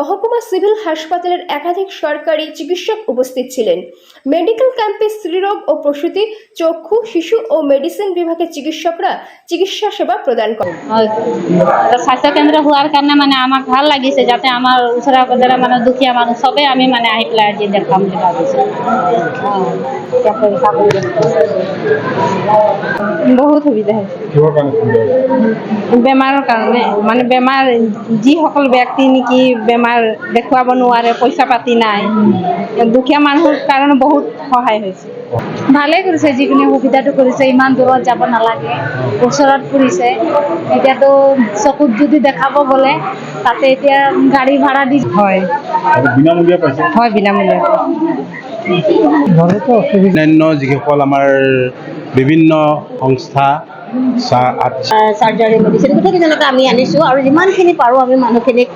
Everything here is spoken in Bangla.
মহকুমা সিভিল হাসপাতালের একাধিক সরকারি চিকিৎসক উপস্থিত ছিলেন। মেডিকেল ক্যাম্পে স্ত্রীরোগ ও প্ৰসূতি চক্ষু শিশু ও মেডিসিন বিভাগের চিকিৎসকরা চিকিৎসা সেবা প্ৰদান করেন। হয়। তো স্বাস্থ্য কেন্দ্র হোৱাৰ কাৰণে মানে আমাক ভালো লাগিছে যাতে আমাৰ ওচৰে পাজৰে মানে দুখীয়া মানুহ চবেই আমি মানে আহি পেলাই আজি দেখাম বুলি ভাবিছোঁ। বহুত সুবিধা হৈছে? বেমাৰৰ কাৰণে। মানে বেমাৰ যিসকল ব্যক্তি নেকি বেমাৰ দেখুৱাব নোৱাৰে পইচা পাতি নাই। দুখীয়া মানুহৰ কাৰণে বহুত সহায় হৈছে। ভালেই কৰিছে যিখিনি সুবিধাটো কৰিছে ইমান দূৰত যাব নালাগে ওচৰত কৰিছে এতিয়াতো চকুত যদি দেখাব গ'লে তাতে এতিয়া গাড়ী ভাড়া দি হয়। হয় বিনামূলীয়া। অন্যান্য যিসকল আমাৰ বিভিন্ন সংস্থা চাৰ্জাৰী মেডিচিন গোটেইকেইজনকে আমি আনিছোঁ আৰু যিমানখিনি পাৰোঁ আমি মানুহখিনিক